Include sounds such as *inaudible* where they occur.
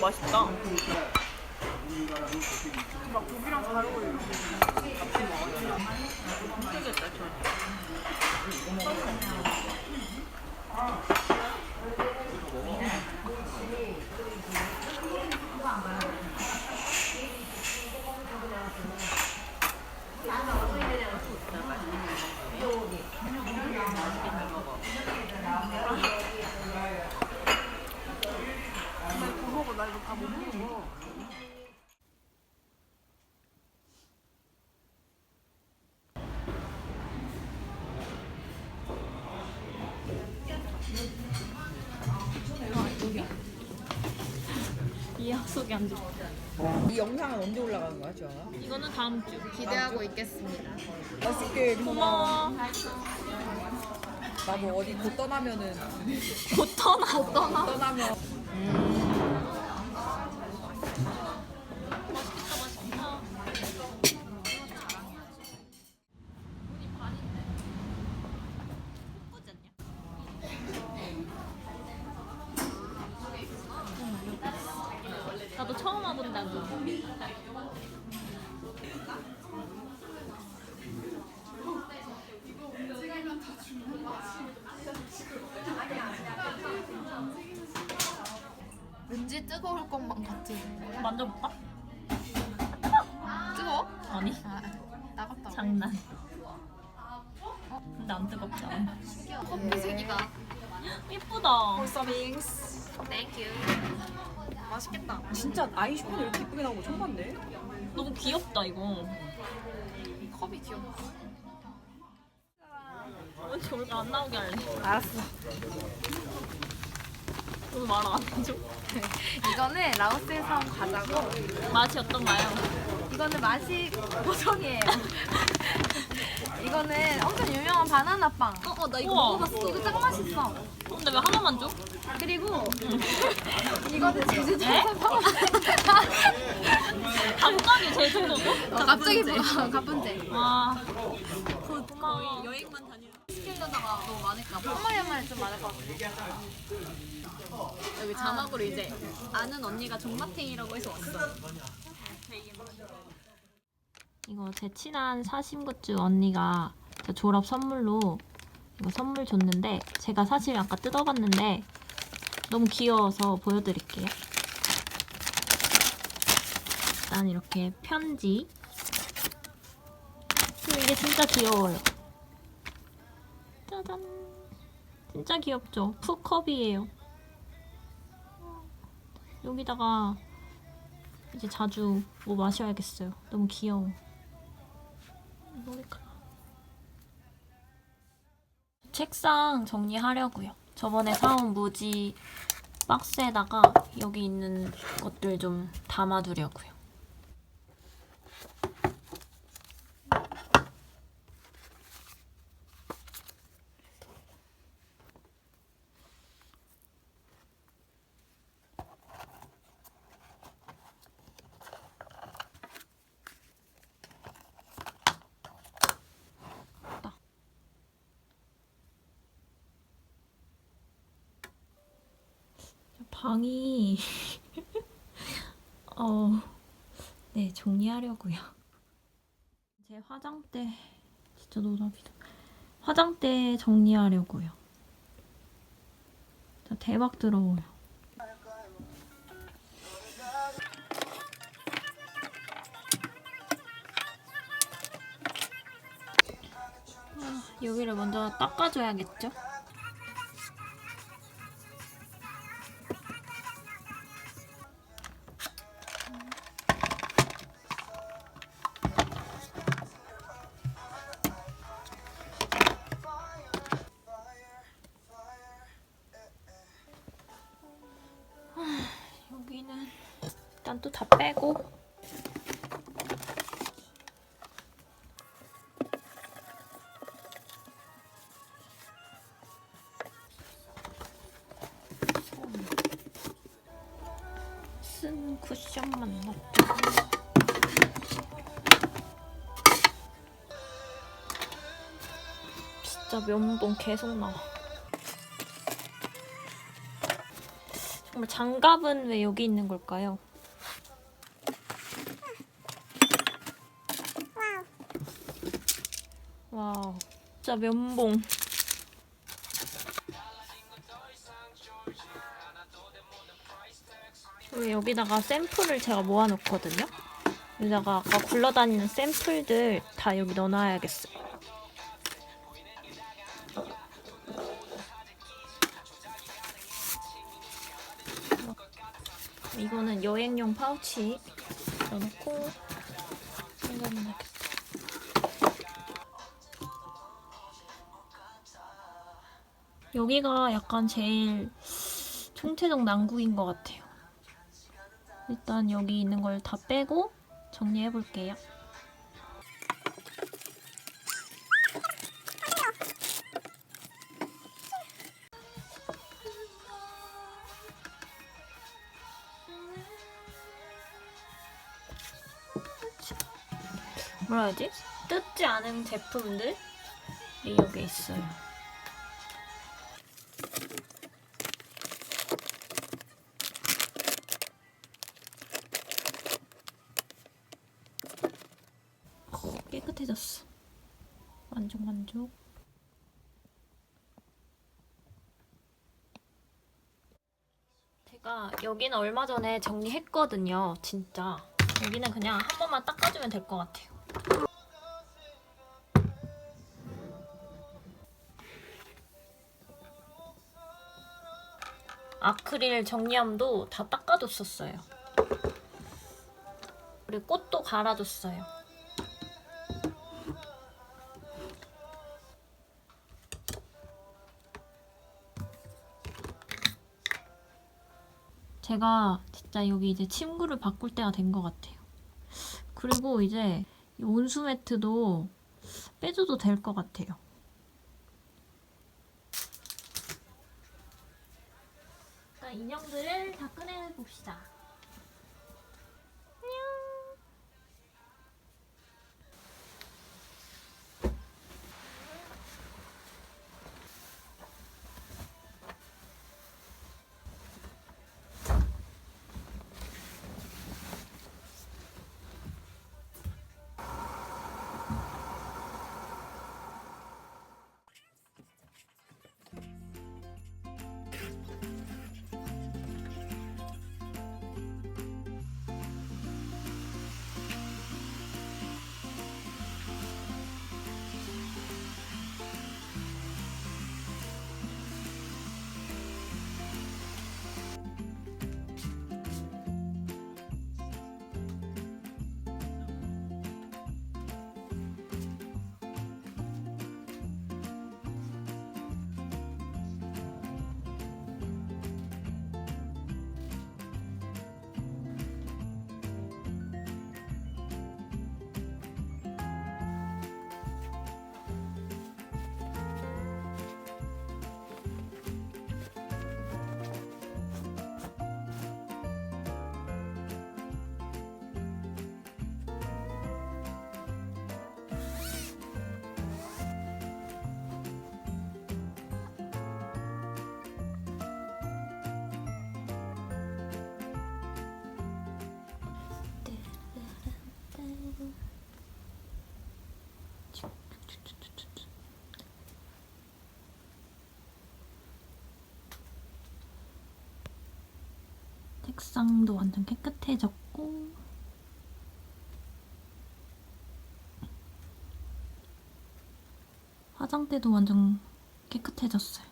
맛있다. 막 고기랑 잘 어울려. 힘들겠다, 저. 정말 고먹어. 나 이거 다 못 먹어. 안 돼. 이 영상은 언제 올라가는 거야, 지원아? 이거는 다음 주. 기대하고 있겠습니다. 맛있게 고마워. 나도 어디 곧 떠나면은 곧 떠나. 곧 떠나. 떠나면 나도 처음 와본다고. 왠지 뜨거울 것만 같은. 만져볼까? 뜨거워? 아니, 아, 나갔다. 장난. 근데 안 뜨겁잖아. 커피 색이다. 예쁘다. 서빙스. 땡큐. 맛있겠다. 진짜 아이쇼는 이렇게 예쁘게 나온 거 처음 봤네. 너무 귀엽다, 이거. 컵이 귀엽다. 왠지 얼굴 안 나오게 할래. 알았어. 너무 말안 해줘. *laughs* 이거는 라오스에서 온 과자고, 맛이 어떤가요? 이거는 맛이 고성이에요. *laughs* 이거는 엄청 유명한 바나나 빵. 어, 어, 나 이거 우와. 먹어봤어. 이거 짱 맛있어. 근데 왜 하나만 줘? 그리고 *laughs* 이거는 제주도에서 갑자기 제주도도? 어, 갑자기 뭐가 가쁜데. 와. 고마워. 여행만 다니는. 시키려다가 너무 많을까 봐. 한 마리 한 마리 좀 많을 것 같아. 여기 자막으로 이제 아는 언니가 종마탱이라고 해서 왔어. 이거 제 친한 사심굿즈 언니가 제 졸업 선물로 이거 선물 줬는데 제가 사실 아까 뜯어봤는데 너무 귀여워서 보여드릴게요. 일단 이렇게 편지. 그리고 이게 진짜 귀여워요. 짜잔. 진짜 귀엽죠? 푸컵이에요. 여기다가 이제 자주 뭐 마셔야겠어요. 너무 귀여워. 책상 정리하려고요. 저번에 사온 무지 박스에다가 여기 있는 것들 좀 담아두려고요. 방이 *laughs* 어, 네 정리하려고요. 제 화장대 진짜 노답이다. 화장대 정리하려고요. 대박 더러워요. 아, 여기를 먼저 닦아줘야겠죠? 일단 또 다 빼고. 쓴 쿠션만 넣고 진짜 면봉 계속 나와. 정말 장갑은 왜 여기 있는 걸까요? 와우, 진짜 면봉. 여기다가 샘플을 제가 모아놓거든요. 여기다가 아까 굴러다니는 샘플들 다 여기 넣어놔야겠어요. 이거는 여행용 파우치 넣어놓고 챙겨놔야겠다. 여기가 약간 제일 총체적 난국인 것 같아요. 일단 여기 있는 걸 다 빼고 정리해 볼게요. 뭐라 해야지? 뜯지 않은 제품들이 여기 있어요. 깨끗해졌어. 만족 만족. 제가 여기는 얼마 전에 정리했거든요. 진짜. 여기는 그냥 한 번만 닦아주면 될 것 같아요. 아크릴 정리함도 다 닦아줬었어요. 그리고 꽃도 갈아줬어요. 제가 진짜 여기 이제 침구를 바꿀 때가 된 것 같아요. 그리고 이제 이 온수 매트도 빼줘도 될 것 같아요. 인형들을 다 꺼내 봅시다. 색상도 완전 깨끗해졌고 화장대도 완전 깨끗해졌어요.